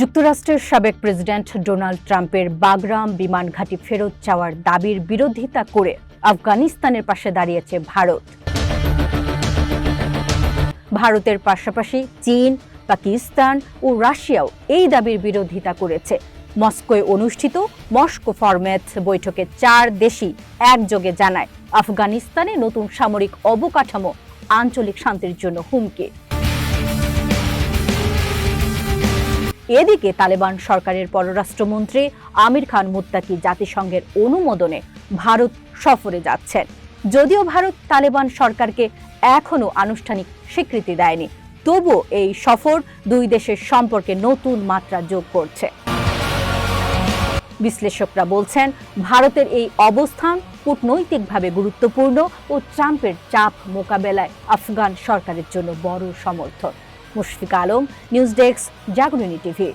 যুক্তরাষ্ট্রের সাবেক president Donald ট্রাম্পের বাগরাম বিমান ঘাঁটি ফেরত চাওয়ার দাবির বিরোধিতা করে আফগানিস্তানের পাশে দাঁড়িয়েছে ভারত। ভারতের পাশাপাশি চীন, পাকিস্তান ও রাশিয়াও এই দাবির বিরোধিতা করেছে। মস্কোয় অনুষ্ঠিত মস্কো ফরম্যাট বৈঠকে চার দেশই একযোগে জানায়, আফগানিস্তানে নতুন সামরিক অবকাঠামো, আঞ্চলিক শান্তির জন্য হুমকি। এদিকে তালেবান সরকারের পররাষ্ট্রমন্ত্রী আমির খান মুত্তাকি জাতিসংঘের অনুমোদনে ভারত সফরে যাচ্ছেন। যদিও ভারত তালেবান সরকারকে এখনও আনুষ্ঠানিক স্বীকৃতি দেয়নি, তবুও এই সফর দুই দেশের সম্পর্কে নতুন মাত্রা যোগ করছে। বিশ্লেষকরা বলছেন, ভারতের এই অবস্থান কূটনৈতিকভাবে গুরুত্বপূর্ণ ও ট্রাম্পের চাপ মোকাবেলায় আফগান সরকারের জন্য বড় সমর্থন। Mushfiq Alam news desk Jagorani TV.